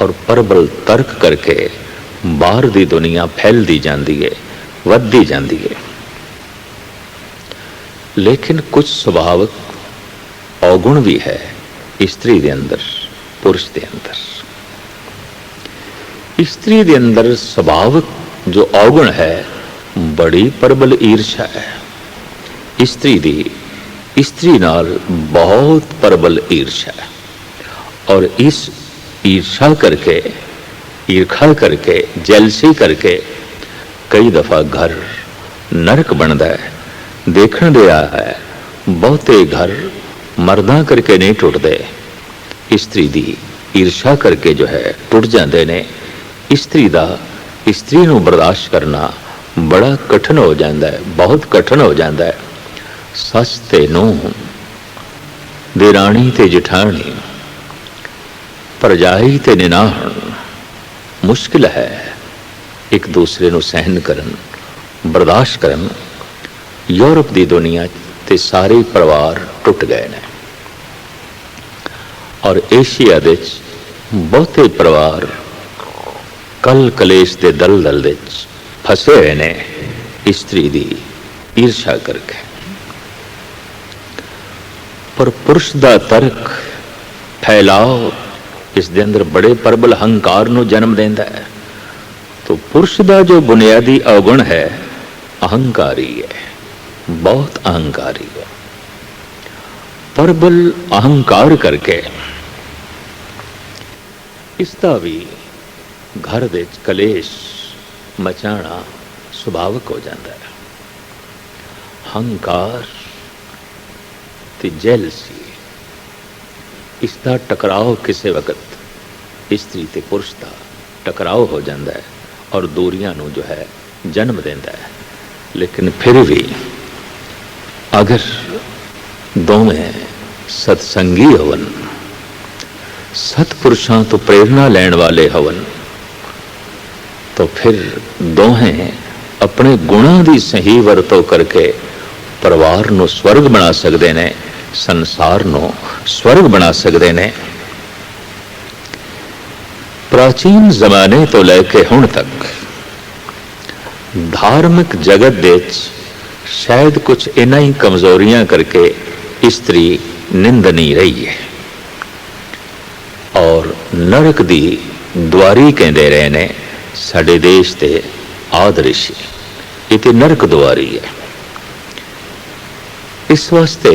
ਔਰ ਪਰਬਲ ਤਰਕ ਕਰਕੇ ਬਾਹਰ ਦੀ ਦੁਨੀਆ ਫੈਲਦੀ ਜਾਂਦੀ ਹੈ, ਵੱਧਦੀ ਜਾਂਦੀ ਹੈ। ਲੇਕਿਨ ਕੁਝ ਸੁਭਾਵਕ ਔਗੁਣ ਵੀ ਹੈ ਇਸਤਰੀ ਦੇ ਅੰਦਰ, ਪੁਰਸ਼ ਦੇ ਅੰਦਰ। ਇਸਤਰੀ ਦੇ ਅੰਦਰ ਸੁਭਾਵਕ ਜੋ ਔਗੁਣ ਹੈ ਬੜੀ ਪ੍ਰਬਲ ਈਰਸ਼ਾ ਹੈ। ਇਸਤਰੀ ਦੀ ਇਸਤਰੀ ਨਾਲ ਬਹੁਤ ਪ੍ਰਬਲ ਈਰਸ਼ਾ ਹੈ। ਔਰ ਇਸ ਈਰਸ਼ਾ ਕਰਕੇ, ਈਰਖਾ ਕਰਕੇ, ਜੈਲਸੀ ਕਰਕੇ ਕਈ ਦਫਾ ਘਰ ਨਰਕ ਬਣਦਾ ਹੈ। ਦੇਖਣ ਦੇ ਆ ਹੈ, ਬਹੁਤੇ ਘਰ ਮਰਦਾਂ ਕਰਕੇ ਨਹੀਂ ਟੁੱਟਦੇ। ਇਸਤਰੀ ਦੀ ਈਰਸ਼ਾ ਕਰਕੇ ਜੋ ਹੈ, ਟੁੱਟ ਜਾਂਦੇ ਨੇ। ਇਸਤਰੀ ਦਾ ਇਸਤਰੀ ਨੂੰ ਬਰਦਾਸ਼ਤ ਕਰਨਾ ਬੜਾ ਕਠਿਨ ਹੋ ਜਾਂਦਾ ਹੈ, ਬਹੁਤ ਕਠਿਨ ਹੋ ਜਾਂਦਾ ਹੈ। ਸੱਸ ਤੇ ਨੂੰ ਦੇਰਾਣੀ ਤੇ ਜਠਾਣੀ ਪਰਜਾਈ ਤੇ ਨਿਨਾਹਣ ਮੁਸ਼ਕਿਲ ਹੈ ਇੱਕ ਦੂਸਰੇ ਨੂੰ ਸਹਿਨ ਕਰਨ, ਬਰਦਾਸ਼ਤ ਕਰਨ। ਯੂਰਪ ਦੀ ਦੁਨੀਆ ਤੇ ਸਾਰੇ ਪਰਿਵਾਰ ਟੁੱਟ ਗਏ ਨੇ। ਔਰ ਏਸ਼ੀਆ ਦੇ ਵਿੱਚ ਬਹੁਤੇ ਪਰਿਵਾਰ ਕਲ ਕਲੇਸ਼ ਦੇ ਦਲਦਲ ਵਿੱਚ ਫਸੇ ਹੋਏ ਨੇ ਇਸਤਰੀ ਦੀ ਈਰਸ਼ਾ ਕਰਕੇ। ਪਰ ਪੁਰਸ਼ ਦਾ ਤਰਕ ਫੈਲਾਓ, ਇਸ ਦੇ ਅੰਦਰ ਬੜੇ ਪਰਬਲ ਹੰਕਾਰ ਨੂੰ ਜਨਮ ਦਿੰਦਾ ਹੈ। ਤੋ ਪੁਰਸ਼ ਦਾ ਜੋ ਬੁਨਿਆਦੀ ਅਵਗੁਣ ਹੈ, ਅਹੰਕਾਰੀ ਹੈ, ਬਹੁਤ ਅਹੰਕਾਰੀ ਹੈ। ਪਰਬਲ ਅਹੰਕਾਰ ਕਰਕੇ ਇਸ ਦਾ ਵੀ ਘਰ ਦੇ ਕਲੇਸ਼ ਮਚਾਣਾ ਸੁਭਾਵਿਕ ਹੋ ਜਾਂਦਾ ਹੈ। ਹੰਕਾਰ ਤੇ ਜੈਲਸੀ, ਇਸ ਦਾ ਟਕਰਾਓ ਕਿਸੇ ਵਕਤ ਇਸਤਰੀ ਤੇ ਪੁਰਸ਼ ਦਾ ਟਕਰਾਓ ਹੋ ਜਾਂਦਾ ਹੈ ਔਰ ਦੂਰੀਆਂ ਨੂੰ ਜੋ ਹੈ ਜਨਮ ਦਿੰਦਾ ਹੈ। ਲੇਕਿਨ ਫਿਰ ਵੀ ਅਗਰ ਦੋਵੇਂ ਸਤਸੰਗੀ ਹੋਵਨ, ਸਤਪੁਰਸ਼ਾਂ ਤੋਂ ਪ੍ਰੇਰਣਾ ਲੈਣ ਵਾਲੇ ਹੋਵਨ ਤਾਂ ਫਿਰ ਦੋਹੇ ਆਪਣੇ ਗੁਣਾਂ ਦੀ ਸਹੀ ਵਰਤੋਂ ਕਰਕੇ ਪਰਿਵਾਰ ਨੂੰ ਸਵਰਗ ਬਣਾ ਸਕਦੇ ਨੇ, ਸੰਸਾਰ ਨੂੰ ਸਵਰਗ ਬਣਾ ਸਕਦੇ ਨੇ। ਪ੍ਰਾਚੀਨ ਜ਼ਮਾਨੇ ਤੋਂ ਲੈ ਕੇ ਹੁਣ ਤੱਕ ਧਾਰਮਿਕ ਜਗਤ ਦੇ ਵਿੱਚ ਸ਼ਾਇਦ ਕੁਝ ਇਨਾ ਹੀ ਕਮਜ਼ੋਰੀਆਂ ਕਰਕੇ ਇਸਤਰੀ ਨਿੰਦਨੀ ਰਹੀ ਹੈ। ਔਰ ਨਰਕ ਦੀ ਦੁਆਰੀ ਕਹਿੰਦੇ ਰਹੇ ਨੇ ਸਾਡੇ ਦੇਸ਼ ਤੇ ਆਦਰਿਸ਼ੀ ਇਹ ਤੇ ਨਰਕ ਦੁਆਰੀ ਹੈ। ਇਸ ਵਾਸਤੇ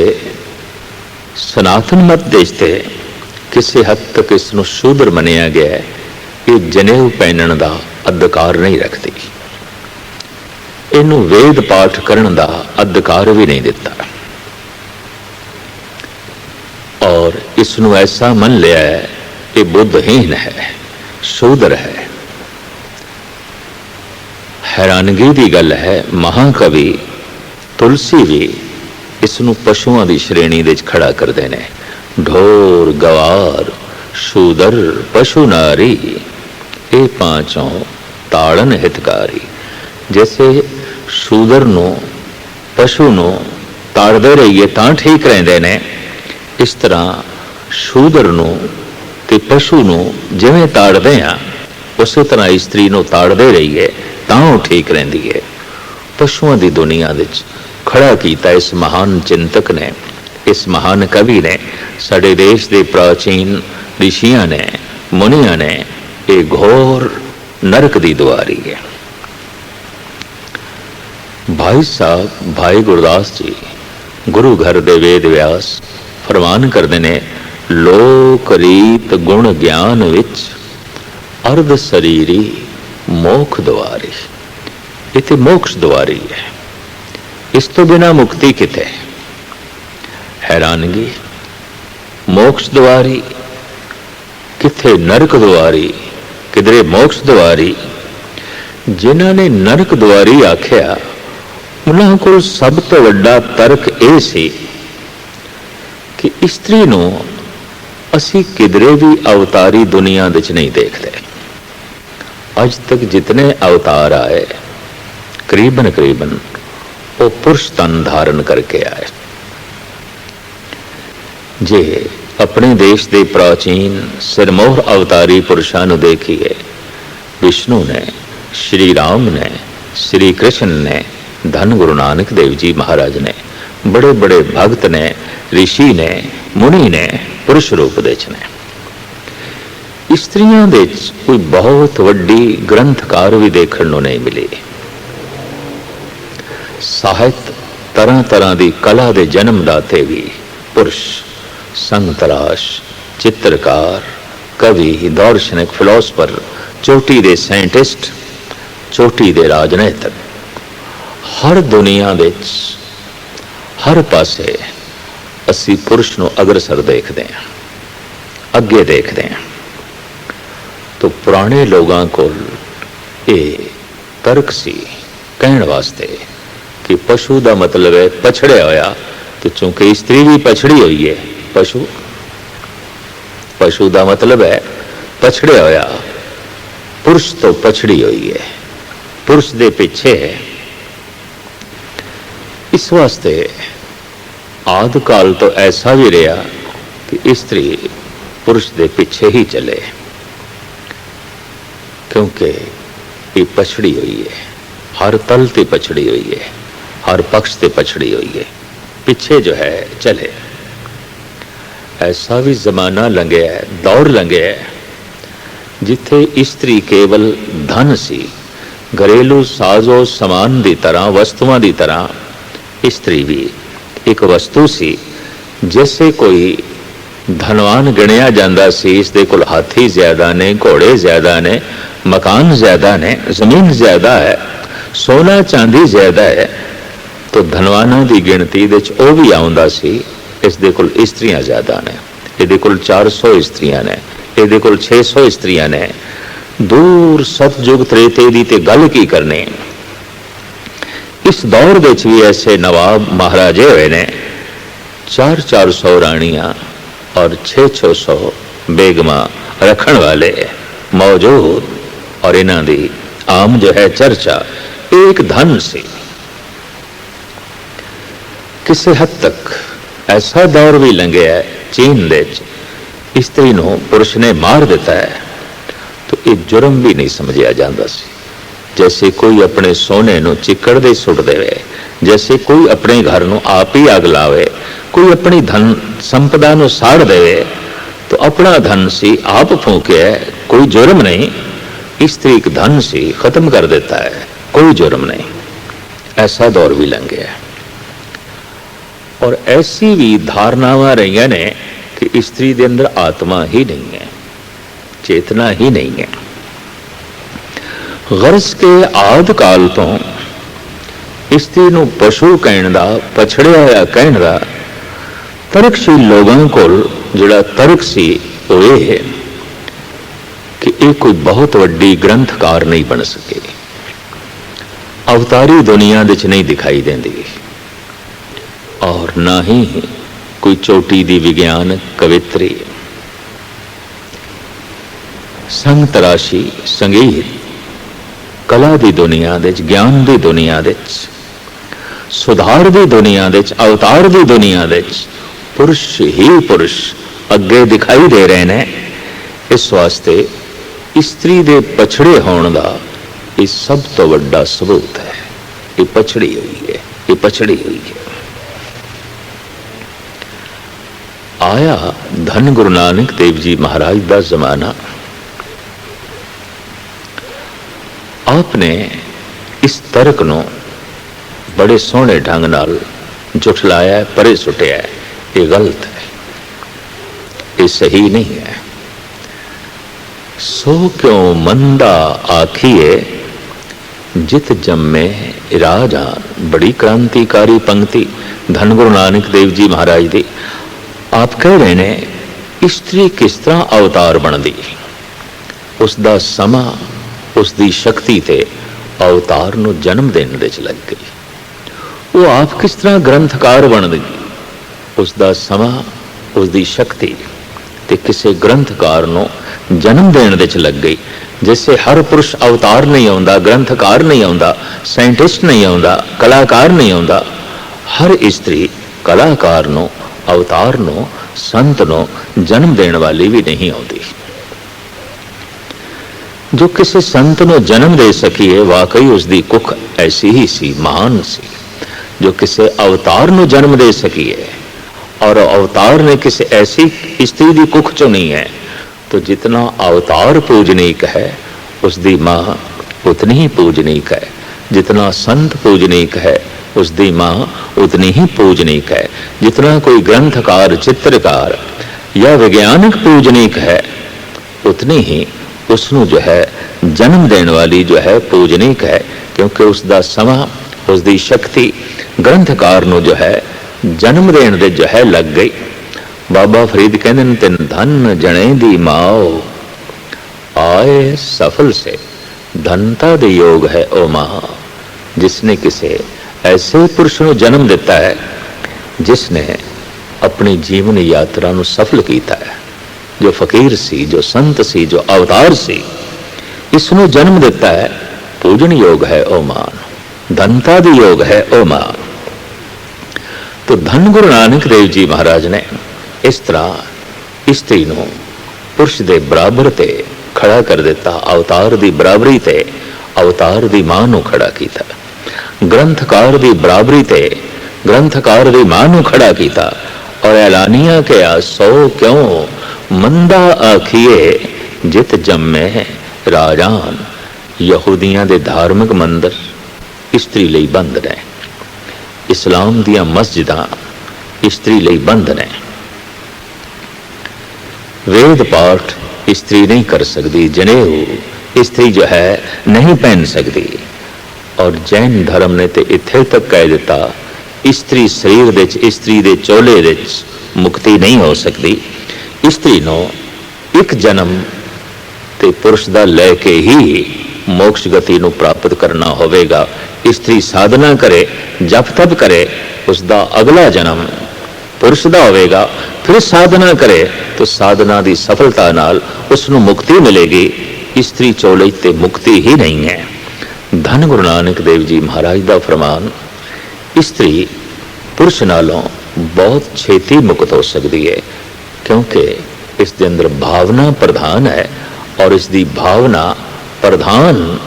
ਸਨਾਤਨ ਮਤ ਦੇਸ਼ ਤੇ ਕਿਸੇ ਹੱਦ ਤੱਕ ਇਸ ਨੂੰ ਸ਼ੂਦਰ ਮੰਨਿਆ ਗਿਆ ਹੈ ਇਹ ਜਨੇਊ ਪਹਿਨਣ ਦਾ ਅਧਿਕਾਰ ਨਹੀਂ ਰੱਖਦੀ। ਇਹਨੂੰ ਵੇਦ ਪਾਠ ਕਰਨ ਦਾ ਅਧਿਕਾਰ ਵੀ ਨਹੀਂ ਦਿੱਤਾ। ਔਰ ਇਸ ਨੂੰ ਐਸਾ ਮੰਨ ਲਿਆ ਹੈ ਕਿ ਬੁੱਧਹੀਨ ਹੈ, ਸ਼ੂਦਰ ਹੈ। ਹੈਰਾਨਗੀ ਦੀ ਗੱਲ ਹੈ, ਮਹਾਕਵੀ ਤੁਲਸੀ ਵੀ ਇਸ ਨੂੰ ਪਸ਼ੂਆਂ ਦੀ ਸ਼੍ਰੇਣੀ ਦੇ ਵਿੱਚ ਖੜਾ ਕਰਦੇ ਨੇ। ਢੋਰ, ਗਵਾਰ, ਸ਼ੂਦਰ, ਪਸ਼ੂ ਨਾਰੀ, ਇਹ ਪਾਂਚੋਂ ਤਾੜਨ ਹਿਤਕਾਰੀ, ਜੈਸੇ ਸ਼ੂਦਰ ਨੂੰ, ਪਸ਼ੂ ਨੂੰ ਤਾੜਦੇ ਰਹੀਏ ਤਾਂ ਠੀਕ ਰਹਿੰਦੇ ਨੇ। ਇਸ ਤਰ੍ਹਾਂ ਸ਼ੂਦਰ ਨੂੰ ਤੇ ਪਸ਼ੂ ਨੂੰ ਜਿਵੇਂ ਤਾੜਦੇ ਆ, ਉਸੇ ਤਰ੍ਹਾਂ ਇਸਤਰੀ ਨੂੰ ਤਾੜਦੇ ਰਹੀਏ। ਤਾਂ ਉਹ ਠੀਕ ਰਹਿੰਦੀ ਹੈ। ਪਸ਼ੂਆਂ ਦੀ ਦੁਨੀਆ ਵਿੱਚ ਖੜਾ ਕੀਤਾ ਇਸ ਮਹਾਨ ਚਿੰਤਕ ਨੇ, ਇਸ ਮਹਾਨ ਕਵੀ ਨੇ, ਸਾਡੇ ਦੇਸ਼ ਦੇ ਪ੍ਰਾਚੀਨ ਰਿਸ਼ੀਆਂ ਨੇ, ਮੁਨੀਆਂ ਨੇ, ਇਹ ਘੋਰ ਨਰਕ ਦੀ ਦੁਆਰੀ ਹੈ। ਭਾਈ ਸਾਹਿਬ, ਭਾਈ ਗੁਰਦਾਸ ਜੀ, ਗੁਰੂ ਘਰ ਦੇ ਵੇਦ ਵਿਆਸ ਫਰਮਾਨ ਕਰਦੇ ਨੇ, ਲੋਕ ਰੀਤ ਗੁਣ ਗਿਆਨ ਵਿੱਚ ਅਰਧ ਸਰੀਰੀ ਮੋਖ ਦੁਆਰੀ। ਇਥੇ ਮੋਕਸ਼ ਦੁਆਰੀ ਹੈ ਇਸ ਤੋਂ ਬਿਨਾ ਮੁਕਤੀ ਕਿਤੇ ਹੈਰਾਨਗੀ, ਮੋਕਸ਼ ਦੁਆਰੀ ਕਿੱਥੇ ਨਰਕ ਦੁਆਰੀ, ਕਿਧਰੇ ਮੋਕਸ਼ ਦੁਆਰੀ? ਜਿਨ੍ਹਾਂ ਨੇ ਨਰਕ ਦੁਆਰੀ ਆਖਿਆ ਉਹਨਾਂ ਕੋਲ ਸਭ ਤੋਂ ਵੱਡਾ ਤਰਕ ਇਹ ਸੀ ਕਿ ਇਸਤਰੀ ਨੂੰ ਅਸੀਂ ਕਿਧਰੇ ਵੀ ਅਵਤਾਰੀ ਦੁਨੀਆ ਵਿੱਚ ਨਹੀਂ ਦੇਖਦੇ। ਅੱਜ ਤੱਕ ਜਿਤਨੇ ਅਵਤਾਰ ਆਏ, ਕਰੀਬਨ ਕਰੀਬਨ ਉਹ ਪੁਰਸ਼ ਤਨ ਧਾਰਨ ਕਰਕੇ ਆਏ। ਜੇ ਆਪਣੇ ਦੇਸ਼ ਦੇ ਪ੍ਰਾਚੀਨ ਸਿਰਮੌਰ ਅਵਤਾਰੀ ਪੁਰਸ਼ਾਂ ਨੂੰ ਦੇਖੀਏ, ਵਿਸ਼ਨੂੰ ਨੇ, ਸ਼੍ਰੀ ਰਾਮ ਨੇ, ਸ਼੍ਰੀ ਕ੍ਰਿਸ਼ਨ ਨੇ, ਧੰਨ ਗੁਰੂ ਨਾਨਕ ਦੇਵ ਜੀ ਮਹਾਰਾਜ ਨੇ, ਬੜੇ ਬੜੇ ਭਗਤ ਨੇ ઋષਿ ਨੇ, ਮੁਨੀ ਨੇ, ਪੁਰਸ਼ ਰੂਪ ਦੇ ਚ ਨੇ। ਇਸਤਰੀਆਂ ਦੇ ਕੋਈ ਬਹੁਤ ਵੱਡੀ ਗ੍ਰੰਥਕਾਰ ਵੀ ਦੇਖਣ ਨੂੰ ਨਹੀਂ ਮਿਲੀ। ਸਾਹਿਤ ਤਰ੍ਹਾਂ ਤਰ੍ਹਾਂ ਦੀ ਕਲਾ ਦੇ ਜਨਮ ਦਾਤੇ ਵੀ, ਪੁਰਸ਼ ਸੰਗ ਤਰਾਸ਼ ਚਿੱਤਰਕਾਰ, ਕਵੀ, ਦਾਰਸ਼ਨਿਕ, ਫਿਲਾਸਫਰ, ਚੋਟੀ ਦੇ ਸਾਇੰਟਿਸਟ, ਚੋਟੀ ਦੇ ਰਾਜਨੀਤਿਕ, ਹਰ ਦੁਨੀਆ ਵਿੱਚ, ਹਰ ਪਾਸੇ ਅਸੀਂ ਪੁਰਸ਼ ਨੂੰ ਅਗਰਸਰ ਦੇਖਦੇ ਹਾਂ, ਅੱਗੇ ਦੇਖਦੇ ਹਾਂ। ਤੋ ਪੁਰਾਣੇ ਲੋਕਾਂ ਕੋਲ ਇਹ ਤਰਕ ਸੀ ਕਹਿਣ ਵਾਸਤੇ ਕਿ ਪਸ਼ੂ ਦਾ ਮਤਲਬ ਹੈ ਪਛੜਿਆ ਹੋਇਆ ਤੇ ਚੂੰਕਿ ਇਸਤਰੀ ਵੀ ਪਛੜੀ ਹੋਈ ਹੈ ਪਸ਼ੂ। ਪਸ਼ੂ ਦਾ ਮਤਲਬ ਹੈ ਪਛੜਿਆ ਹੋਇਆ। ਪੁਰਸ਼ ਤੋਂ ਪਛੜੀ ਹੋਈ ਹੈ। ਪੁਰਸ਼ ਦੇ ਪਿੱਛੇ ਹੈ। ਇਸ ਵਾਸਤੇ ਆਦਿ ਕਾਲ ਤੋਂ ਐਸਾ ਵੀ ਰਿਹਾ ਕਿ ਇਸਤਰੀ ਪੁਰਸ਼ ਦੇ ਪਿੱਛੇ ਹੀ ਚਲੇ। ਕਿਉਂਕਿ ਇਹ ਪਛੜੀ ਹੋਈ ਹੈ ਹਰ ਤਲ ਤੇ ਪਛੜੀ ਹੋਈ ਹੈ ਹਰ ਪਕਸ਼ ਤੇ ਪਛੜੀ ਹੋਈ ਹੈ ਪਿੱਛੇ ਜੋ ਹੈ ਚਲੇ ਐਸਾ ਵੀ ਜ਼ਮਾਨਾ ਲੰਘਿਆ ਹੈ ਦੌਰ ਲੰਘਿਆ ਜਿੱਥੇ ਇਸਤਰੀ ਕੇਵਲ ਧਨ ਸੀ ਘਰੇਲੂ ਸਾਜ਼ੋ ਸਮਾਨ ਦੀ ਤਰ੍ਹਾਂ ਵਸਤੂਆਂ ਦੀ ਤਰ੍ਹਾਂ ਇਸਤਰੀ ਵੀ ਇੱਕ ਵਸਤੂ ਸੀ ਜਿਵੇਂ ਕੋਈ ਧਨਵਾਨ ਗਿਣਿਆ ਜਾਂਦਾ ਸੀ, ਇਸ ਦੇ ਕੋਲ ਹਾਥੀ ਜ਼ਿਆਦਾ ਨੇ, ਘੋੜੇ ਜ਼ਿਆਦਾ ਨੇ, ਮਕਾਨ ਜ਼ਿਆਦਾ ਨੇ, ਜ਼ਮੀਨ ਜ਼ਿਆਦਾ ਹੈ, ਸੋਨਾ ਚਾਂਦੀ ਜ਼ਿਆਦਾ ਹੈ। ਤਾਂ ਧਨਵਾਨਾਂ ਦੀ ਗਿਣਤੀ ਦੇ ਵਿੱਚ ਉਹ ਵੀ ਆਉਂਦਾ ਸੀ, ਇਸ ਦੇ ਕੋਲ ਇਸਤਰੀਆਂ ਜ਼ਿਆਦਾ ਨੇ, ਇਹਦੇ ਕੋਲ 400 ਇਸਤਰੀਆਂ ਨੇ, ਇਹਦੇ ਕੋਲ 600 ਇਸਤਰੀਆਂ ਨੇ। ਦੂਰ ਸਤਜੁਗ ਤ੍ਰੇਤੇ ਦੀ ਤੇ ਗੱਲ ਕੀ ਕਰਨੀ? ਇਸ ਦੌਰ ਵਿੱਚ ਵੀ ਐਸੇ ਨਵਾਬ ਮਹਾਰਾਜੇ ਹੋਏ ਨੇ 4-400 ਰਾਣੀਆਂ ਔਰ 6-600 ਬੇਗਮਾਂ ਰੱਖਣ ਵਾਲੇ ਮੌਜੂਦ ਔਰ ਇਹਨਾਂ ਦੀ ਆਮ ਜੋ ਹੈ ਚਰਚਾ ਇਹ ਇੱਕ ਧਨ ਸੀ ਕਿਸੇ ਹੱਦ ਤੱਕ ਐਸਾ ਦੌਰ ਵੀ ਲੰਘਿਆ ਚੀਨ ਦੇ ਵਿੱਚ ਇਸਤਰੀ ਨੂੰ ਪੁਰਸ਼ ਨੇ ਮਾਰ ਦਿੱਤਾ ਹੈ ਤਾਂ ਇਹ ਜੁਰਮ ਵੀ ਨਹੀਂ ਸਮਝਿਆ ਜਾਂਦਾ ਸੀ ਜੈਸੇ ਕੋਈ ਆਪਣੇ ਸੋਨੇ ਨੂੰ ਚਿੱਕੜ ਦੇ ਸੁੱਟ ਦੇਵੇ ਜੈਸੇ ਕੋਈ ਆਪਣੇ ਘਰ ਨੂੰ ਆਪ ਹੀ ਅੱਗ ਲਾਵੇ ਕੋਈ ਆਪਣੀ ਧਨ ਸੰਪਦਾ ਨੂੰ ਸਾੜ ਦੇਵੇ, ਤਾਂ ਆਪਣਾ ਧਨ ਸੀ ਆਪ ਫੂਕਿਆ ਕੋਈ ਜੁਰਮ ਨਹੀਂ। ਇਸਤਰੀ ਇੱਕ ਧਨ ਸੀ ਖਤਮ ਕਰ ਦਿੱਤਾ ਹੈ, ਕੋਈ ਜੁਰਮ ਨਹੀਂ। ਐਸਾ ਦੌਰ ਵੀ ਲੰਘਿਆ ਔਰ ਐਸੀ ਵੀ ਧਾਰਨਾਵਾਂ ਰਹੀਆਂ ਨੇ ਕਿ ਇਸਤਰੀ ਦੇ ਅੰਦਰ ਆਤਮਾ ਹੀ ਨਹੀਂ ਹੈ, ਚੇਤਨਾ ਹੀ ਨਹੀਂ ਹੈ। ਗਰਜ਼ ਕੇ ਆਦ ਕਾਲ ਤੋਂ ਇਸਤਰੀ ਨੂੰ ਪਸ਼ੂ ਕਹਿਣ ਦਾ, ਪਛੜਿਆ ਹੋਇਆ ਕਹਿਣ ਦਾ ਤਰਕਸ਼ੀਲ ਲੋਕਾਂ ਕੋਲ, ਜਿਹੜਾ ਤਰਕ ਸੀ ਉਹ ਇਹ ਹੈ ਕਿ ਇਹ ਕੋਈ ਬਹੁਤ ਵੱਡੀ ਗ੍ਰੰਥਕਾਰ ਨਹੀਂ ਬਣ ਸਕੇ। ਅਵਤਾਰੀ ਦੁਨੀਆ ਵਿੱਚ ਨਹੀਂ ਦਿਖਾਈ ਦਿੰਦੀ। ਔਰ ਨਾ ਹੀ ਕੋਈ ਚੋਟੀ ਦੀ ਵਿਗਿਆਨ ਕਵਿਤਰੀ। ਸੰਗ ਤਰਾਸ਼ੀ ਸੰਗੀਤ, ਕਲਾ ਦੀ ਦੁਨੀਆ ਵਿੱਚ, ਗਿਆਨ ਦੀ ਦੁਨੀਆ ਵਿੱਚ, ਸੁਧਾਰ ਦੀ ਦੁਨੀਆ ਵਿੱਚ, ਅਵਤਾਰ ਦੀ ਦੁਨੀਆ ਵਿੱਚ ਪੁਰਸ਼ ਹੀ ਪੁਰਸ਼ ਅੱਗੇ ਦਿਖਾਈ ਦੇ ਰਹੇ ਨੇ ਇਸ ਵਾਸਤੇ ਇਸਤਰੀ ਦੇ ਪਛੜੇ ਹੋਣ ਦਾ ਇਹ ਸਭ ਤੋਂ ਵੱਡਾ ਸਬੂਤ ਹੈ ਇਹ ਪਛੜੀ ਹੋਈ ਹੈ ਇਹ ਪਛੜੀ ਹੋਈ ਹੈ ਆਇਆ ਧੰਨ ਗੁਰੂ ਨਾਨਕ ਦੇਵ ਜੀ ਮਹਾਰਾਜ ਦਾ ਜ਼ਮਾਨਾ ਆਪਨੇ ਇਸ ਤਰਕ ਨੂੰ ਬੜੇ ਸੋਹਣੇ ਢੰਗ ਨਾਲ ਝੁਠਲਾਇਆ ਪਰੇ ਸੁੱਟਿਆ ਹੈ। ਇਹ ਗਲਤ ਹੈ ਇਹ ਸਹੀ ਨਹੀਂ ਹੈ ਸੋ ਕਿਉ ਮੰਦਾ ਆਖੀਏ ਜਿਤ ਜੰਮੇ ਰਾਜਾਨ ਬੜੀ ਕ੍ਰਾਂਤੀਕਾਰੀ ਪੰਕਤੀ ਧੰਨ ਗੁਰੂ ਨਾਨਕ ਦੇਵ ਜੀ ਮਹਾਰਾਜ ਦੀ ਆਪ ਕਹਿ ਰਹੇ ਨੇ ਇਸਤਰੀ ਕਿਸ ਤਰ੍ਹਾਂ ਅਵਤਾਰ ਬਣਦੀ ਉਸ ਦਾ ਸਮਾਂ ਉਸ ਦੀ ਸ਼ਕਤੀ ਤੇ ਅਵਤਾਰ ਨੂੰ ਜਨਮ ਦੇਣ ਦੇ ਚ ਲੱਗ ਗਈ ਉਹ ਆਪ ਕਿਸ ਤਰ੍ਹਾਂ ਗ੍ਰੰਥਕਾਰ ਬਣ ਗਈ ਉਸ ਦਾ ਸਮਾਂ ਉਸ ਦੀ ਸ਼ਕਤੀ ਤੇ ਕਿਸੇ ਗ੍ਰੰਥਕਾਰ ਨੂੰ ਜਨਮ ਦੇਣ ਵਿੱਚ ਲੱਗ ਗਈ ਜਿਵੇਂ ਹਰ ਪੁਰਸ਼ ਅਵਤਾਰ ਨਹੀਂ ਆਉਂਦਾ, ਗ੍ਰੰਥਕਾਰ ਨਹੀਂ ਆਉਂਦਾ, ਸਾਇੰਟਿਸਟ ਨਹੀਂ ਆਉਂਦਾ, ਕਲਾਕਾਰ ਨਹੀਂ ਆਉਂਦਾ। ਹਰ ਇਸਤਰੀ ਕਲਾਕਾਰ ਨੂੰ, ਅਵਤਾਰ ਨੂੰ, ਸੰਤ ਨੂੰ ਜਨਮ ਦੇਣ ਵਾਲੀ ਵੀ ਨਹੀਂ ਆਉਂਦੀ। ਜੋ ਕਿਸੇ ਸੰਤ ਨੂੰ ਜਨਮ ਦੇ ਸਕੀਏ, ਵਾਕਈ ਉਸ ਦੀ ਕੁੱਖ ਐਸੀ ਹੀ ਸੀ, ਮਹਾਨ ਸੀ। ਜੋ ਕਿਸੇ ਅਵਤਾਰ ਨੂੰ ਜਨਮ ਦੇ ਸਕੀਏ और अवतार ने किसी ऐसी स्त्री की कुख चुनी है। तो जितना अवतार पूजनीक है उसकी माँ उतनी ही पूजनीक है जितना संत पूजनीक है उसकी माँ उतनी ही पूजनीक है जितना कोई ग्रंथकार, चित्रकार या वैज्ञानिक पूजनीक है उतनी ही उसनु जो है, जन्म देने वाली जो है पूजनीक है क्योंकि उसका समा उसकी शक्ति ग्रंथकार जो है ਜਨਮ ਦੇਣ ਦੇ ਜੋ ਲੱਗ ਗਈ। ਬਾਬਾ ਫਰੀਦ ਕਹਿੰਦੇ ਨੇ, ਤਿੰਨ ਧਨ ਜਣੇ ਦੀ ਮਾਓ, ਆਏ ਸਫਲ ਸੇ। ਧਨਤਾ ਦੇ ਯੋਗ ਹੈ ਉਹ ਮਾਂ ਜਿਸਨੇ ਕਿਸੇ ਐਸੇ ਪੁਰਸ਼ ਨੂੰ ਜਨਮ ਦਿੱਤਾ ਹੈ, ਜਿਸਨੇ ਆਪਣੀ ਜੀਵਨ ਯਾਤਰਾ ਨੂੰ ਸਫਲ ਕੀਤਾ ਹੈ। ਜੋ ਫਕੀਰ ਸੀ, ਜੋ ਸੰਤ ਸੀ, ਜੋ ਅਵਤਾਰ ਸੀ ਇਸ ਨੂੰ ਜਨਮ ਦਿੱਤਾ ਹੈ। ਪੂਜਨ ਯੋਗ ਹੈ ਉਹ ਮਾਂ ਧਨਤਾ ਦੀ ਯੋਗ ਹੈ ਉਹ ਮਾਂ ਤੋ ਧੰਨ ਗੁਰੂ ਨਾਨਕ ਦੇਵ ਜੀ ਮਹਾਰਾਜ ਨੇ ਇਸ ਤਰ੍ਹਾਂ ਇਸਤਰੀ ਨੂੰ ਪੁਰਸ਼ ਦੇ ਬਰਾਬਰ ਤੇ ਖੜਾ ਕਰ ਦਿੱਤਾ, ਅਵਤਾਰ ਦੀ ਬਰਾਬਰੀ ਤੇ ਅਵਤਾਰ ਦੀ ਮਾਂ ਨੂੰ ਖੜਾ ਕੀਤਾ। ਗ੍ਰੰਥਕਾਰ ਦੀ ਬਰਾਬਰੀ ਤੇ ਗ੍ਰੰਥਕਾਰ ਦੀ ਮਾਂ ਨੂੰ ਖੜਾ ਕੀਤਾ। ਔਰ ਐਲਾਨੀਆਂ ਕਿਹਾ ਸੋ ਕਿਉਂ ਮੰਦਾ ਆਖੀਏ, ਜਿਤ ਜੰਮੇ ਰਾਜਾਨ, ਯਹੂਦੀਆਂ ਦੇ ਧਾਰਮਿਕ ਮੰਦਰ ਇਸਤਰੀ ਲਈ ਬੰਦ ਨੇ। ਇਸਲਾਮ ਦੀਆਂ ਮਸਜਿਦਾਂ ਇਸਤਰੀ ਲਈ ਬੰਦ ਨੇ। ਵੇਦ ਪਾਠ ਇਸਤਰੀ ਨਹੀਂ ਕਰ ਸਕਦੀ, ਜਨੇਊ ਇਸਤਰੀ ਜੋ ਹੈ ਨਹੀਂ ਪਹਿਨ ਸਕਦੀ। ਔਰ ਜੈਨ ਧਰਮ ਨੇ ਤੇ ਇੱਥੇ ਤੱਕ ਕਹਿ ਦਿੱਤਾ, ਇਸਤਰੀ ਸਰੀਰ ਵਿੱਚ, ਇਸਤਰੀ ਦੇ ਚੋਲੇ ਵਿੱਚ ਮੁਕਤੀ ਨਹੀਂ ਹੋ ਸਕਦੀ। ਇਸਤਰੀ ਨੂੰ ਇੱਕ ਜਨਮ ਤੇ ਪੁਰਸ਼ ਦਾ ਲੈ ਕੇ ਹੀ ਮੋਕਸ਼ ਗਤੀ ਨੂੰ ਪ੍ਰਾਪਤ ਕਰਨਾ ਹੋਵੇਗਾ। ਇਸਤਰੀ ਸਾਧਨਾ ਕਰੇ, ਜਪ ਤਪ ਕਰੇ ਉਸ ਦਾ ਅਗਲਾ ਜਨਮ ਪੁਰਸ਼ ਦਾ ਹੋਵੇਗਾ। ਫਿਰ ਸਾਧਨਾ ਕਰੇ ਤਾਂ ਸਾਧਨਾ ਦੀ ਸਫਲਤਾ ਨਾਲ ਉਸ ਨੂੰ ਮੁਕਤੀ ਮਿਲੇਗੀ। ਇਸਤਰੀ ਚੋਲੇ ਤੇ ਮੁਕਤੀ ਹੀ ਨਹੀਂ ਹੈ। ਧੰਨ ਗੁਰੂ ਨਾਨਕ ਦੇਵ ਜੀ ਮਹਾਰਾਜ ਦਾ ਫਰਮਾਨ, ਇਸਤਰੀ ਪੁਰਸ਼ ਨਾਲੋਂ ਬਹੁਤ ਛੇਤੀ ਮੁਕਤ ਹੋ ਸਕਦੀ ਹੈ, ਕਿਉਂਕਿ ਇਸ ਦੇ ਅੰਦਰ ਭਾਵਨਾ ਪ੍ਰਧਾਨ ਹੈ ਔਰ ਇਸ ਦੀ ਭਾਵਨਾ ਪ੍ਰਧਾਨ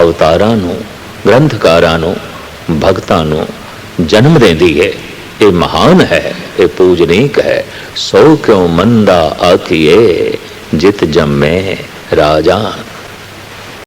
ਅਵਤਾਰਾਂ ਨੂੰ ਗ੍ਰੰਥਕਾਰਾਂ ਨੂੰ, ਭਗਤਾਂ ਨੂੰ ਜਨਮ ਦਿੰਦੀ ਹੈ। ਇਹ ਮਹਾਨ ਹੈ, ਇਹ ਪੂਜਨੀਕ ਹੈ। ਸੋ ਕਿਉ ਮੰਦਾ ਆਖੀਏ ਜਿਤ ਜੰਮੇ ਰਾਜਾਨ।